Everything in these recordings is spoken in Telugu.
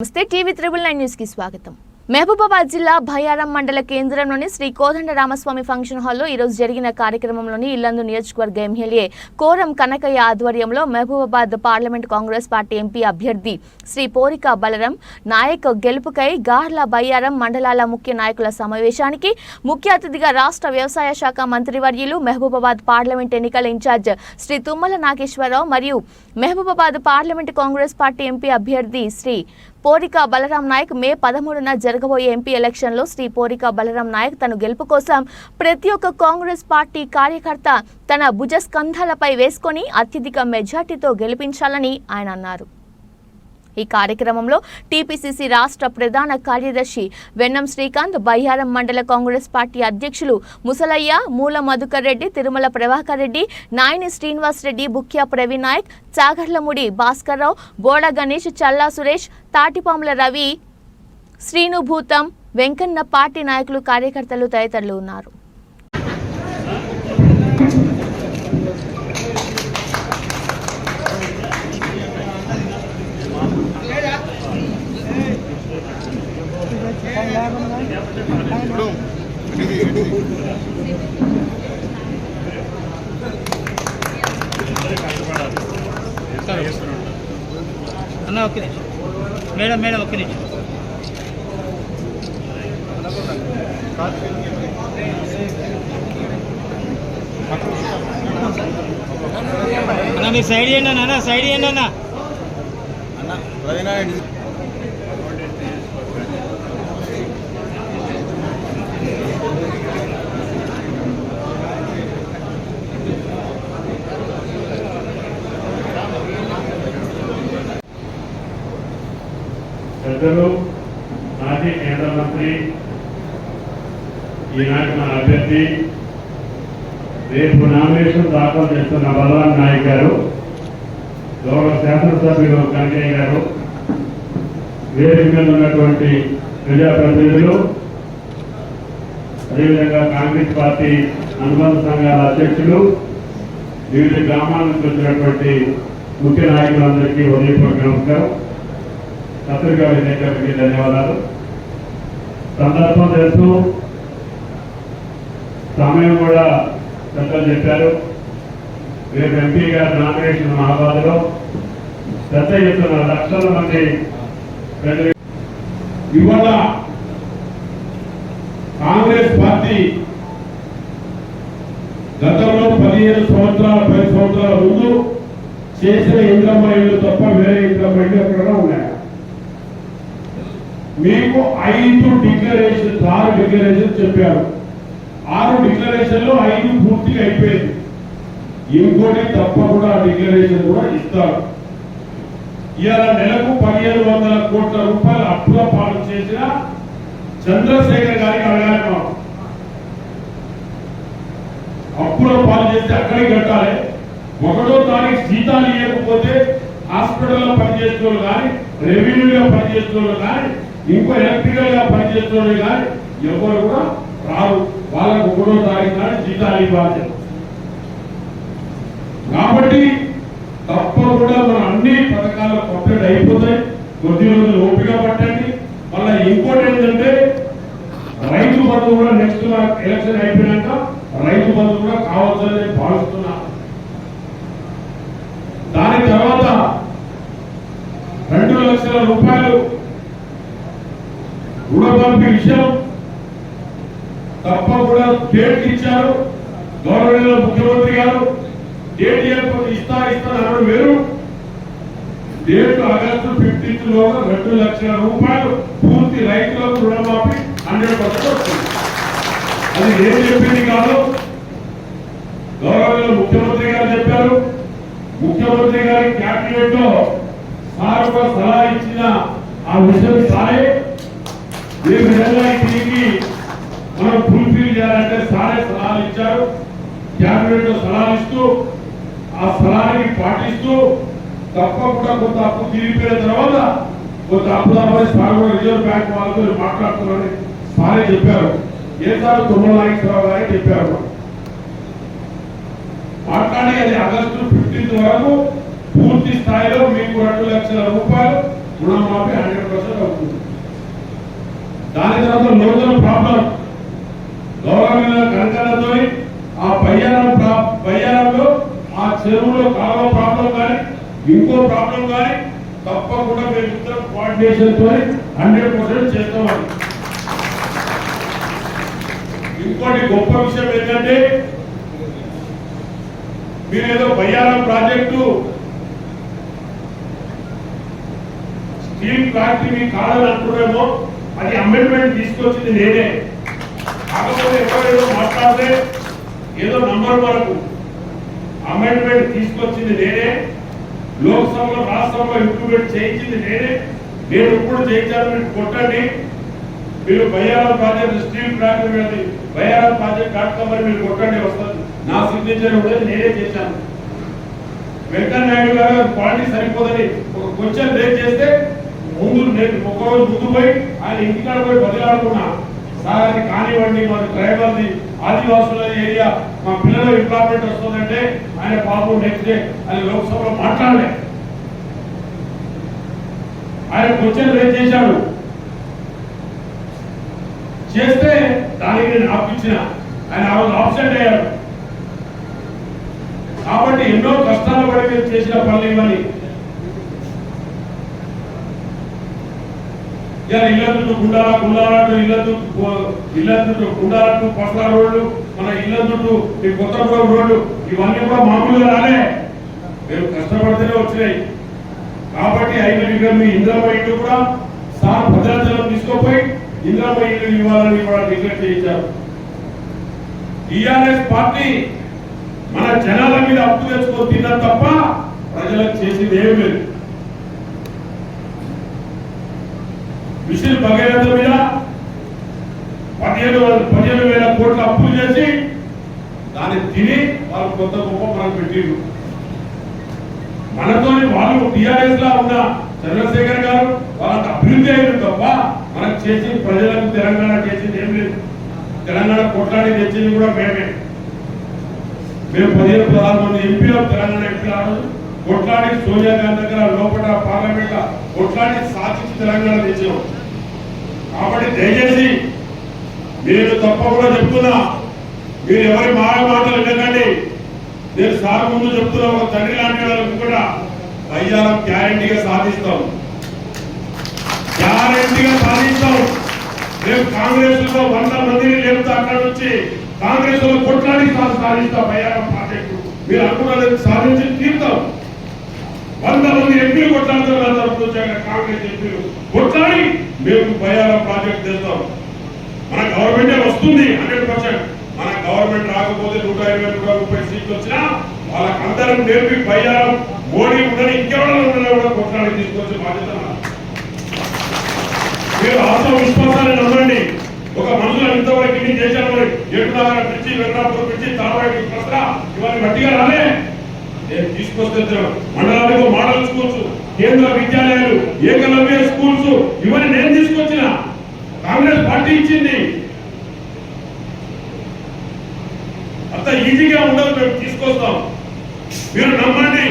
నమస్తే టీవీ త్రిబుల్ నైన్ న్యూస్కి స్వాగతం. మహబూబాబాద్ జిల్లా భయారం మండల కేంద్రంలోని శ్రీ కోదండ రామస్వామి ఫంక్షన్ హాల్లో ఈరోజు జరిగిన కార్యక్రమంలోని ఇల్లందు నియోజకవర్గ ఎమ్మెల్యే కోరం కనకయ్య ఆధ్వర్యంలో Mahabubabad parliament Congress party MP అభ్యర్థి శ్రీ పోరిక బలరం నాయక్ గెలుపుకై గార్ల బయ్యారం మండలాల ముఖ్య నాయకుల సమావేశానికి ముఖ్య అతిథిగా రాష్ట్ర వ్యవసాయ శాఖ మంత్రివర్యులు మహబూబాబాద్ పార్లమెంట్ ఎన్నికల ఇన్ఛార్జ్ శ్రీ తుమ్మల నాగేశ్వరరావు మరియు Mahabubabad parliament Congress party MP అభ్యర్థి శ్రీ పోరిక బలరాం నాయక్ మే పదమూడున జరగబోయే ఎంపీ ఎలక్షన్లో శ్రీ పోరిక బలరాం నాయక్ తన గెలుపు కోసం ప్రతి ఒక్క కాంగ్రెస్ పార్టీ కార్యకర్త తన భుజస్కంధాలపై వేసుకొని అత్యధిక మెజార్టీతో గెలిపించాలని ఆయన అన్నారు. ఈ కార్యక్రమంలో టీపీసీసీ రాష్ట్ర ప్రధాన కార్యదర్శి వెన్నం శ్రీకాంత్ బయ్యారం మండల కాంగ్రెస్ పార్టీ అధ్యక్షులు ముసలయ్య మూల మధుకర్ రెడ్డి తిరుమల ప్రభాకర్ రెడ్డి నాయని శ్రీనివాస్ రెడ్డి బుక్యా ప్రవీణ్ నాయక్ చాగర్లముడి భాస్కర్రావు బోడ గణేష్ చల్లా సురేష్ తాటిపాముల రవి శ్రీనుభూతం వెంకన్న పార్టీ నాయకులు కార్యకర్తలు తదితరులు ఉన్నారు. అన్న ఒక్క నిమిషం. మేడం మేడం ఒక్క నిమిషం. అన్న మీరు సైడ్ చేయండి అన్న సైడ్ చేయండి అన్న. పెద్దలు మాజీ కేంద్ర మంత్రి ఈనాటి మన అభ్యర్థి రేపు నామినేషన్ దాఖలు చేస్తున్న బలరాం నాయక్ గారు గౌరవ శాసనసభ్యులు కనకయ్య గారు వేదిక మీద ఉన్నటువంటి ప్రజాప్రతినిధులు అదేవిధంగా కాంగ్రెస్ పార్టీ అనుబంధ సంఘాల అధ్యక్షులు వివిధ గ్రామాల నుంచి వచ్చినటువంటి ముఖ్య నాయకులందరికీ ఉదయపూర్వక నమస్కారం. పత్రికా విలేకరులకి ధన్యవాదాలు. సందర్భం తెలుసు సమయం కూడా పెద్దలు చెప్పారు. రేపు ఎంపీ గారు నామినేషన్ మహాబాద్లో. పెద్ద ఎత్తున లక్షల మంది ప్రజలు ఇవాళ కాంగ్రెస్ పార్టీ గతంలో పదిహేను సంవత్సరాల పది సంవత్సరాల ముందు చేసిన ఇంద్రమ్మ ఇల్లు తప్ప వేరే ఇంద్రమ్మ ఇల్లు ఎక్కడ ఉన్నాయి. మీకు ఐదు డిక్లరేషన్ ఆరు డిక్లరేషన్ చెప్పారు. ఆరు డిక్లరేషన్లో ఐదు పూర్తిగా అయిపోయింది. ఇంకోటి తప్పకుండా ఆ డిక్లరేషన్ కూడా ఇస్తారు. ఇవాళ నెలకు పదిహేను వందల కోట్ల రూపాయలు అప్పుల పాలు చేసిన చంద్రశేఖర్ గారికి అడగాలి మనం. అప్పుల పాలు చేస్తే అక్కడికి కట్టాలి. ఒకటో తారీఖు జీతాలు ఇవ్వకపోతే హాస్పిటల్లో పనిచేస్తున్న కానీ రెవెన్యూగా పనిచేస్తున్న కానీ ఇంకో ఎంపీగా గా కానీ ఎవరు కూడా రారు. వాళ్ళకు ఒకటో తారీఖు నాడు జీతాలు ఇవ్వాలి. కాబట్టి తప్పకుండా మన అన్ని పథకాలు కంప్లీట్ అయిపోతాయి. కొద్ది రోజులు ఓపిక పట్టండి. మళ్ళీ ఇంకోటి ఏంటంటే రైతు బంధు కూడా నెక్స్ట్ ఎలక్షన్ అయిపోయినాక రైతు బంధు కూడా కావచ్చని నేను భావిస్తున్నా. దాని తర్వాత రెండు లక్షల రూపాయలు రుణమాఫీ విషయం తప్పకుండా డేట్ ఇచ్చారు. గౌరవనీయ ముఖ్యమంత్రి గారు డేట్ ఇవ్వకపోతే ఇస్తా ఇస్తా అనడం వేరు డేట్ ఆగస్టు ఫిఫ్టీన్త్లో రెండు లక్షల రూపాయలు పూర్తి రైతులకు రుణమాఫీ హండ్రెడ్ పర్సెంట్ వస్తుంది. అది ఏం చెప్పింది కాదు. గౌరవనీయ ముఖ్యమంత్రి గారు చెప్పారు. ముఖ్యమంత్రి గారి క్యాబినెట్లో సార్ సలహా ఇచ్చిన ఆ విషయం సాయే ఏ విధంగా మనం ఫుల్ఫిల్ చేయాలంటే సారే సలహాలు ఇచ్చారు. క్యాబినెట్ సలహాలు ఇస్తూ ఆ సలహానికి పాటిస్తూ తప్పకుండా కొంత అప్పు తీరిపోయిన తర్వాత కొంత అప్పు తప్పని సార్ రిజర్వ్ బ్యాంక్ వాళ్ళతో మాట్లాడుతున్నారని సారే చెప్పారు. ఏ సార్ తుమ్మల నాగేశ్వరరావు గారే చెప్పారు. మాట్లాడి అది ఆగస్టు ఫిఫ్టీన్త్ వరకు పూర్తి స్థాయిలో మీకు రెండు లక్షల రూపాయలు రుణమాఫీ హండ్రెడ్ పర్సెంట్ అవుతుంది. దాని తర్వాత లోకల్ ప్రాబ్లం గౌరవమైన కనకలతో ఆ బయ్యారం ప్రా- బయ్యారంలో ఆ చెరువులో కాలువ ప్రాబ్లం కానీ ఇంకో ప్రాబ్లం కానీ తప్పకుండా మేము ఇద్దరం కోఆర్డినేషన్ హండ్రెడ్ పర్సెంట్ చేస్తామని ఇంకోటి గొప్ప విషయం ఏంటంటే మీరేదో బయ్యారం ప్రాజెక్టు స్టీల్ ఫ్యాక్టరీ మీకు కాదని అంటున్నామో అది అమెండ్మెంట్ తీసుకొచ్చింది నేనే. కాకపోతే ఎవరైనా మాట్లాడితే ఏదో నంబర్ వరకు అమెండ్మెంట్ తీసుకొచ్చింది నేనే. లోక్సభలో రాష్ట్రంలో ఇంప్లిమెంట్ చేయించింది నేనే. నేను ఇప్పుడు చేయించాను మీరు కొట్టండి. మీరు బయ్యారం ప్రాజెక్ట్ స్టీల్ ప్లాంట్ మీద బయ్యారం ప్రాజెక్ట్ డాట్ కామ్ అని మీరు కొట్టండి వస్తుంది. నా సిగ్నేచర్ ఉండేది నేనే చేశాను. వెంకయ్య నాయుడు గారు క్వాలిటీ సరిపోదని ఒక క్వశ్చన్ రేజ్ చేస్తే ముందు నేను ఒక రోజు ముందు పోయి ఆయన ఇంటికాడ పోయి బదిలాడుకున్నా సార్ అది కానివ్వండి మా ట్రైబల్ది ఆదివాసుల ఏరియా. మా పిల్లల ఇంప్లాయ్మెంట్ వస్తుందంటే ఆయన పాపం నెక్స్ట్ డే ఆయన లోక్సభలో మాట్లాడలే. ఆయన క్వశ్చన్ రేజ్ చేశాడు. చేస్తే దానికి నేను ఆపించిన ఆయన ఆ రోజు ఆబ్సెంట్ అయ్యాడు. కాబట్టి ఎన్నో కష్టాలు పడి మీరు చేసిన పనులు ఇవ్వని ఇలా ఇల్లందు గుండాల గుండాలంటూ ఇల్లందు ఇల్లందు గుండాలంటూ పసల రోడ్లు మన ఇల్లందు ఈ కొత్తగూడెం రోడ్లు ఇవన్నీ కూడా మామూలుగా రాలే. మీరు కష్టపడితేనే వచ్చినాయి. కాబట్టి ఐదు లీటర్ మీ ఇంద్రమ్మ ఇల్లు కూడా సార్ భద్రాచలం తీసుకోపోయి ఇంద్రమ్మ ఇల్లు ఇవ్వాలని కూడా డిక్లేర్ చేయించారు. టిఆర్ఎస్ పార్టీ మన జనాల మీద అప్పు తెచ్చుకొని తిన్నా తప్ప ప్రజలకు చేసింది ఏం లేదు. మిషన్ భగీరథ మీద పదిహేను వేల- పదిహేను వేల కోట్ల అప్పులు చేసి దాన్ని తిని వాళ్ళు కొత్త గొప్ప మనం పెట్టిండ్రు మనతో వాళ్ళు టిఆర్ఎస్ లా ఉన్న చంద్రశేఖర్ గారు వాళ్ళకి అభివృద్ధి అయిన తప్ప మనకు చేసి ప్రజలకు తెలంగాణ చేసింది ఏం లేదు. తెలంగాణ కొట్లాడి తెచ్చింది కూడా మేమే. మేము పదిహేను పదహారు మంది ఎంపీలు తెలంగాణ ఎంపీలు ఆ కొట్లాడి సోనియా గాంధీ దగ్గర లోపల పార్లమెంట్ కొట్లాడి సాధించి తెలంగాణ తెచ్చాం. కాబట్టి దయచేసి నేను తప్పకుండా చెప్తున్నా మీరు ఎవరి మాయ మాటలు వినకండి. నేను సార్ ముందు చెప్తున్నా ఒక తండ్రి లాంటి వాళ్ళకు కూడా అయ్యారం గ్యారంటీగా సాధిస్తాం. గ్యారంటీగా సాధిస్తాం. మేము కాంగ్రెస్లో వంద మందిని లేపుతా అక్కడ నుంచి కాంగ్రెస్లో కొట్లాడి సాధిస్తాం బయ్యారం ప్రాజెక్టు మీరు అనుకున్నది సాధించి తీరుతాం. వంద మంది ఎంపీలు కొట్లాడుతున్నారు కాంగ్రెస్ ఎంపీలు. కొట్లాడి మేము బయ్యారం ప్రాజెక్ట్ చేస్తాం. మన గవర్నమెంటే వస్తుంది హండ్రెడ్ పర్సెంట్. మన గవర్నమెంట్ రాకపోతే నూట ఇరవై నూట ముప్పై సీట్లు వచ్చినా వాళ్ళకి అందరం నేర్పి బయ్యారం మోడీ ఉండని ఇంకెవరైనా ఉండని కూడా తీసుకొచ్చి బాధ్యత మీరు ఆత్మ విశ్వాసాన్ని నమ్మండి. ఒక మనుషులు ఇంతవరకు ఇన్ని చేశారు మరి. ఏడున్నర పిచ్చి వెంకటాపూర్ పిచ్చి తాడవాడి ప్రశ్న ఇవన్నీ గట్టిగా రాలే. నేను తీసుకొస్తే మండలానికి మోడల్ చూసుకోవచ్చు కేంద్ర విద్యాలయాలు ఏకలవ్య స్కూల్స్ ఇవన్నీ నేను తీసుకొచ్చిన. కాంగ్రెస్ పార్టీ ఇచ్చింది. అంత ఈజీగా ఉండదు మేము తీసుకొస్తాం. మీరు నమ్మండి.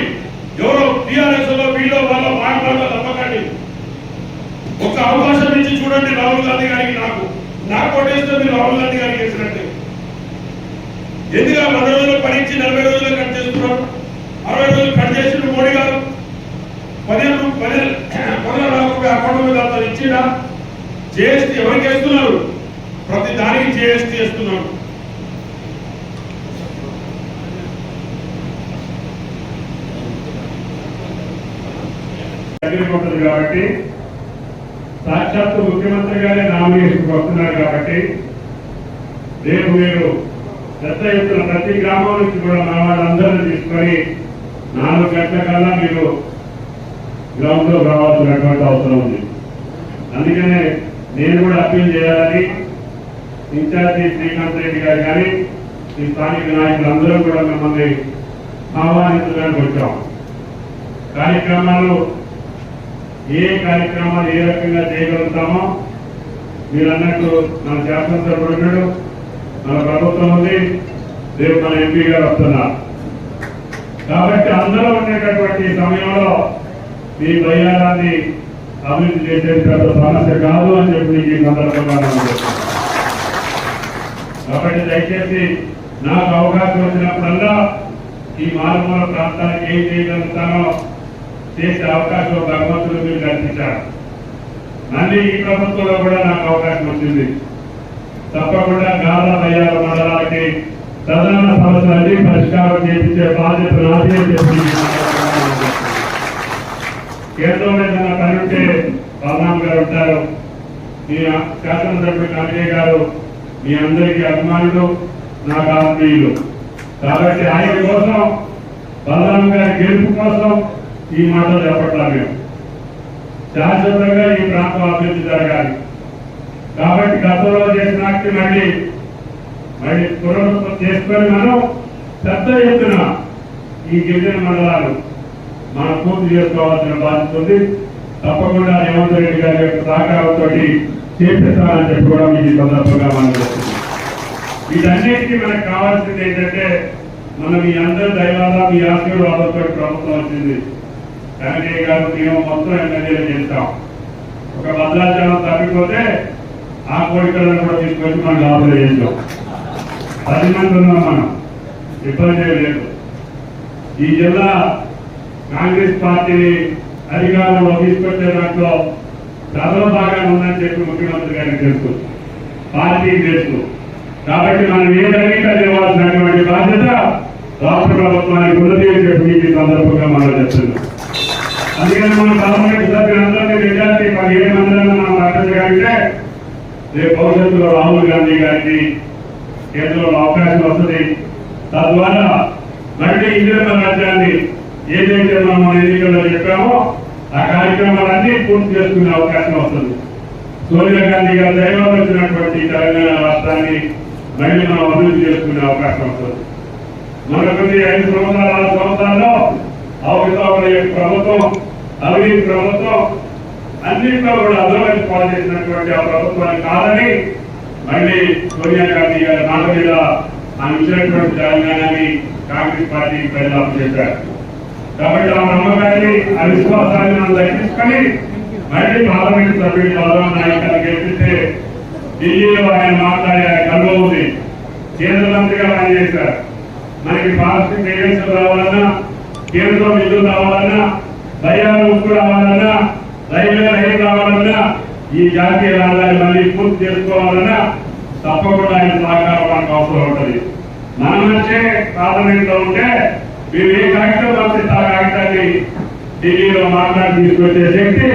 ఎవరో టీఆర్ఎస్లో వీళ్ళు వాళ్ళ మాట్లాడాలి నమ్మకండి. ఒక అవకాశం ఇచ్చి చూడండి రాహుల్ గాంధీ గారికి నాకు. నాకు కొట్టేస్తే మీరు రాహుల్ గాంధీ గారికి వేసినట్టు ఎందుకు వంద రోజులు పరీక్ష నలభై రోజులు కట్ చేస్తున్నారు అరవై రోజులు కట్ చేసిన మోడీ గారు పదిహేను పదిహేను పదిహేను లాఖ రూపాయలు అకౌంట్ మీద అంత ఇచ్చినా జిఎస్టీ ఎవరికి వేస్తున్నారు? ప్రతి దానికి జిఎస్టీ వేస్తున్నారు. ఉంటుంది కాబట్టి సాక్షాత్తు ముఖ్యమంత్రి గారే నామినేషన్కి వస్తున్నారు కాబట్టి రేపు మీరు పెద్ద ఎత్తున ప్రతి గ్రామం నుంచి కూడా మా వాళ్ళందరినీ తీసుకొని నాలుగు గంటల కల్లా మీరు గ్రౌండ్లో రావాల్సినటువంటి అవసరం ఉంది. అందుకనే నేను కూడా అప్పీల్ చేయాలని ఇన్ఛార్జి శ్రీకాంత్ రెడ్డి గారు కానీ ఈ స్థానిక నాయకులు అందరూ కూడా మిమ్మల్ని ఆహ్వానించడానికి వచ్చాం. కార్యక్రమాలు ఏ కార్యక్రమాలు ఏ రకంగా చేయగలుగుతామో మీరు అన్నట్టు మన శాసనసభ్యుడు ఉన్నాడు మన ప్రభుత్వం ఉంది రేపు మన ఎంపీ గారు వస్తున్నారు. కాబట్టి అందరూ ఉండేటటువంటి సమయంలో మీ బయ్యారాన్ని అభివృద్ధి చేసేది పెద్ద సమస్య కాదు అని చెప్పి నీకు ఈ సందర్భంగా కాబట్టి దయచేసి నాకు అవకాశం వచ్చినప్పుడల్లా ఈ మారుమూల ప్రాంతానికి ఏం చేయగలుగుతానో చేసే అవకాశం భగవంతుడు మీరు కల్పించారు మళ్ళీ ఈ ప్రభుత్వంలో కూడా నాకు అవకాశం వచ్చింది. తప్పకుండా గాధా దయ్యాల మండలానికి ప్రధాన సమస్యలన్నీ పరిష్కారం చేయించే బాధ్యత నాది అని చెప్పి ఈ సందర్భంగా మనం చెప్తున్నాం. కేంద్రంలో ఏదైనా పని ఉంటే బలరాం గారు ఉంటారు. మీ శాసనసభ్యుడు కాంగ్రెస్ గారు మీ అందరికీ అభిమానులు నాకు ఆత్మీయులు కాబట్టి ఆయన కోసం బలరాం గారి గెలుపు కోసం ఈ మాటలు చెప్పట్లా మేము. శాశ్వతంగా ఈ ప్రాంతం అభివృద్ధి జరగాలి. కాబట్టి గతంలో చేసినట్టు మళ్ళీ మళ్ళీ పునరుత్పత్తి చేసుకొని మనం పెద్ద ఎత్తున ఈ గిరిజన మండలాలు మనం పూర్తి చేసుకోవాల్సిన బాధ్యత ఉంది. తప్పకుండా రేవంత్ రెడ్డి గారి యొక్క సహకారంతో చేపిస్తానని చెప్పి కూడా మీకు సందర్భంగా మనం చెప్తున్నాం. వీటన్నిటికీ మనకు కావాల్సింది ఏంటంటే మనం మీ అందరి దైవాల మీ ఆశీర్వాదంతో ప్రభుత్వం వచ్చింది. కనకయ్య గారు మేము మొత్తం ఎమ్మెల్యేలు చేస్తాం. ఒక భద్రాచలం తప్పిపోతే ఆ కోరికలను కూడా తీసుకొచ్చి మనం లాభం చేస్తాం పది మంది ఉన్నాం మనం. ఇబ్బంది లేదు. ఈ జిల్లా కాంగ్రెస్ పార్టీని అధికారంలో తీసుకొచ్చే దాంట్లో ప్రథమ భాగాన్ని ఉందని చెప్పి ముఖ్యమంత్రి గారికి తెలుసు. పార్టీకి తెలుసు. కాబట్టి మనం ఏ జరిగితే అది ఇవ్వాల్సినటువంటి బాధ్యత రాష్ట్ర ప్రభుత్వానికి ఉన్నది అని చెప్పి ఈ సందర్భంగా మనం చెప్తున్నాం. అందుకని మన పార్లమెంట్ సభ్యులందరినీ మెజార్టీ పదిహేడు మందిని మనం ప్రకటించగలిగితే రేపు భవిష్యత్తులో రాహుల్ గాంధీ గారికి కేంద్రంలో అవకాశం వస్తుంది. తద్వారా మళ్ళీ ఇందిరమ్మ రాజ్యాన్ని ఏదైతే మనం మన ఎన్నికల్లో చెప్పామో ఆ కార్యక్రమాలన్నీ పూర్తి చేసుకునే అవకాశం వస్తుంది. సోనియా గాంధీ గారు దైవం వచ్చినటువంటి తెలంగాణ రాష్ట్రాన్ని మళ్ళీ మనం అభివృద్ధి చేసుకునే అవకాశం వస్తుంది. మరొకటి ఐదు సంవత్సరాల ఆరు సంవత్సరాల్లో అవసరమైన ప్రభుత్వం అవినీతి ప్రభుత్వం అన్నింటిలో కూడా అభివృద్ధి పాలు చేసినటువంటి ఆ ప్రభుత్వాన్ని కాదని మళ్ళీ సోనియా గాంధీ గారి మాట మీద ఆమె ఇచ్చినటువంటి తెలంగాణని కాంగ్రెస్ పార్టీకి ప్రజలు చేశారు కాబట్టి ఆ నమ్మకాన్ని ఆ విశ్వాసాన్ని మనం దక్కించుకొని మళ్ళీ పార్లమెంట్ సభ్యుడు బలరాం నాయకులు గెలిపిస్తే ఢిల్లీలో ఆయన మాట్లాడే ఆయన ఉంది. కేంద్ర మంత్రిగా ఆయన చేశారు మనకి పారిశ్రామిక ఏజెన్సీలు రావాలన్నా కేంద్రం నిధులు రావాలన్నా దయాలు ఉక్కు రావాలన్నా రైల్వే రైలు రావాలన్నా ఈ జాతీయ రహదారి మళ్ళీ పూర్తి చేసుకోవాలన్నా తప్పకుండా ఆయన సహకారం మనకు అవసరం ఉంటుంది. మన నుంచే పార్లమెంట్లో ఉంటే మీరు ఏ కనెక్షన్ పంపిస్తే ఆ కాగితాన్ని ఢిల్లీలో మాట్లాడి తీసుకొచ్చే శక్తి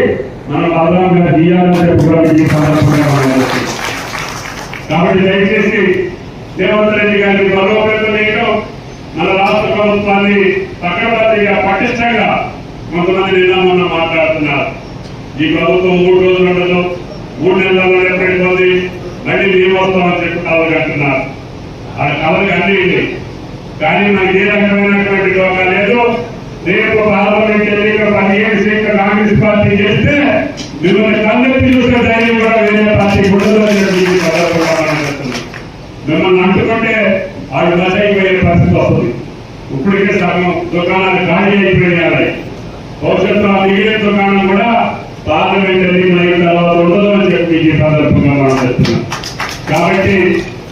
మన బలరాం గారు తీయాలని చెప్పుకోవడానికి కాబట్టి దయచేసి రేవంత్ రెడ్డి గారిని బలోపేతం చేయడం మన రాష్ట్ర ప్రభుత్వాన్ని పక్కడబద్దిగా పటిష్టంగా కొంతమంది నిన్న మొన్న మాట్లాడుతున్నారు. ఈ ప్రభుత్వం మూడు రోజులు ఉండదు మూడు నెలల్లో ఎప్పటిపోతుంది మళ్ళీ మేము వస్తామని చెప్పి కలలు ఆ కలలు అన్ని కానీ మనకి ఏ రకమైనటువంటి డోకా లేదు. రేపు పార్లమెంట్ ఎన్నిక పదిహేడు సీట్లు కాంగ్రెస్ పార్టీ చేస్తే మిమ్మల్ని కన్నెత్తి చూసే ధైర్యం కూడా వేరే పార్టీ ఉండదు మిమ్మల్ని అంటుకుంటే ఆవిడ బస్ అయిపోయే పరిస్థితి వస్తుంది. ఇప్పటికే సగం దుకాణాలు ఖాళీ అయిపోయినాయి. భవిష్యత్తులో మిగిలిన దుకాణం కూడా పార్లమెంట్ ఎన్నిక అయిన తర్వాత ఉండదు అని చెప్పి ఈ సందర్భంగా మనం చెప్తున్నాం కాబట్టి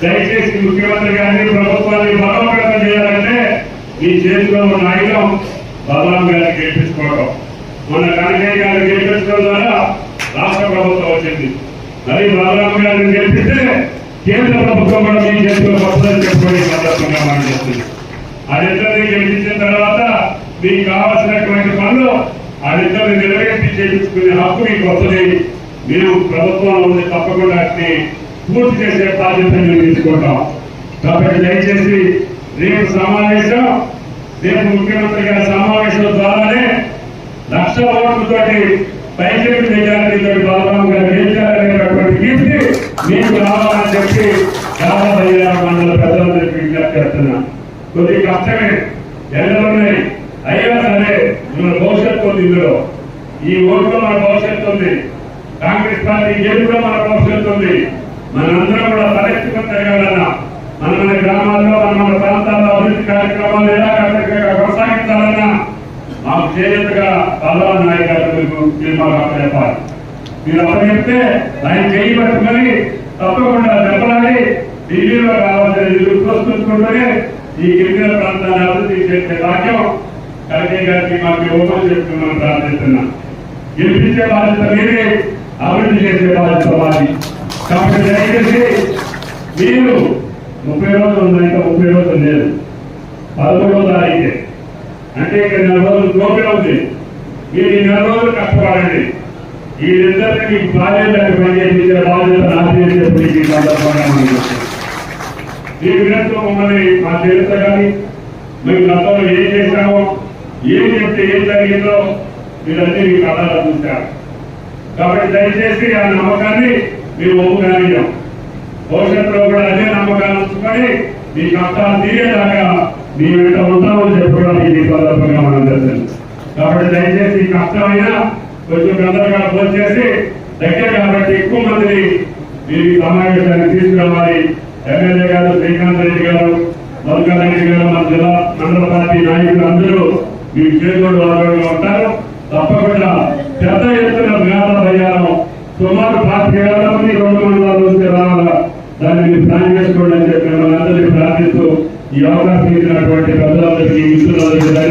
దయచేసి ముఖ్యమంత్రి గారిని ప్రభుత్వాన్ని బలోపేతం చేయాలంటే మీ చేతిలో ఉన్న ఆయుధం బలరాం గారిని గెలిపించుకోవడం మొన్న కనకయ్య గారిని గెలిపించడం ద్వారా రాష్ట్ర ప్రభుత్వం వచ్చింది. మరి బలరాం గారిని గెలిపిస్తే కేంద్ర ప్రభుత్వం కూడా మీ చేతిలో వస్తుందని చెప్పుకొని సందర్భంగా మనం చెప్తుంది అదిద్దరిని గెలిపించిన తర్వాత మీకు కావాల్సినటువంటి పనులు అదిద్దరిని నెరవేర్చి చేయించుకునే హక్కు మీకు వస్తుంది. మేము ప్రభుత్వంలో ఉంది తప్పకుండా పూర్తి చేసే బాధ్యత మేము తీసుకుంటాం. కాబట్టి దయచేసి సమావేశం. రేపు ముఖ్యమంత్రి గారి సమావేశం ద్వారానే లక్ష ఓట్లతోటి పైసలు మెజారిటీతో బలరాం గారు గెలిచారనేటటువంటి కీర్తి మీకు రావాలని చెప్పి దాదాపు మండల ప్రజలందరికీ విజ్ఞప్తి చేస్తున్నా. కొద్ది కష్టమే. ఎండలున్నాయి అయినా సరే మన భవిష్యత్తు ఉంది ఇందులో. ఈ ఓట్లో మన భవిష్యత్తు ఉంది. కాంగ్రెస్ పార్టీ గెలుపులో మన భవిష్యత్తు ఉంది. మనందరం కూడా తలెత్తుకుని తిరగాలన్నా. మన మన గ్రామాల్లో మన మన ప్రాంతాల్లో అభివృద్ధి కార్యక్రమాలు ఎలా కరెక్ట్గా కొనసాగించాలన్నా మాకు చేనేతగా బలరాం నాయక్ గారు మీరు మాకు అప్పచెప్పాలి మీరు అప్పచెప్తే ఆయన చేయి పట్టుకొని తప్పకుండా దెబ్బలాడి ఢిల్లీలో కావాల్సిన నిధులు ఈ గిరిజన ప్రాంతాన్ని అభివృద్ధి చేసే భాగ్యం కలెక్టర్ గారికి మాకు ఓపెన్ చెప్తున్నాను ప్రార్థిస్తున్నా. గెలిపించే బాధ్యత మీరే అభివృద్ధి చేసే బాధ్యత మాది. కాబట్టి దయచేసి మీరు ముప్పై రోజులు ఉన్నాయి ఇంకా ముప్పై రోజులు లేదు. పదమూడో తారీఖే. అంటే ఇక నెల రోజులు లోపే ఉంది. మీరు ఈ నెల రోజులు కష్టపడండి. ఈ ఇద్దరికి మీకు బాధ్యత పనిచేసే బాధ్యత నాది ఈ సందర్భంగా మనం ఈ విధంగా మమ్మల్ని మా చేత కానీ మేము గతంలో ఏం చేశామో ఏం చెప్తే ఏం జరిగిందో మీరన్నీ మీ కథలో చూశారు. కాబట్టి దయచేసి ఆ నమ్మకాన్ని మీరు ఒప్పుగానియం భవిష్యత్తులో కూడా అదే నమ్మకాలు ఉంచుకొని మీ కష్టాలు తీరేదాకా మీ వెంట ఉంటామని చెప్పడానికి ఈ సందర్భంగా మనం తెలుసు కాబట్టి దయచేసి కష్టమైన కొంచెం గందరగా చేసి దగ్గర కాబట్టి ఎక్కువ మందిని మీరు ఈ సమావేశానికి తీసుకురావాలి. ఎమ్మెల్యే గారు శ్రీకాంత్ రెడ్డి గారు మధుకర్ రెడ్డి గారు మన జిల్లా మండల పార్టీ నాయకులు అందరూ మీ చేతుడు ఆరోగ్యంగా ఉంటారు. తప్పకుండా పెద్ద ఎత్తున మేళ అయ్యారు. సుమారు పాతిక వేల మంది రెండు మండలాల నుంచి రావాలా దాన్ని మీరు ప్లాన్ చేసుకోండి అని చెప్పి మిమ్మల్ని అందరినీ ప్రార్థిస్తూ ఈ అవకాశం ఇచ్చినటువంటి పెద్దలందరికీ మిత్రులందరికీ ధన్యవాదాలు.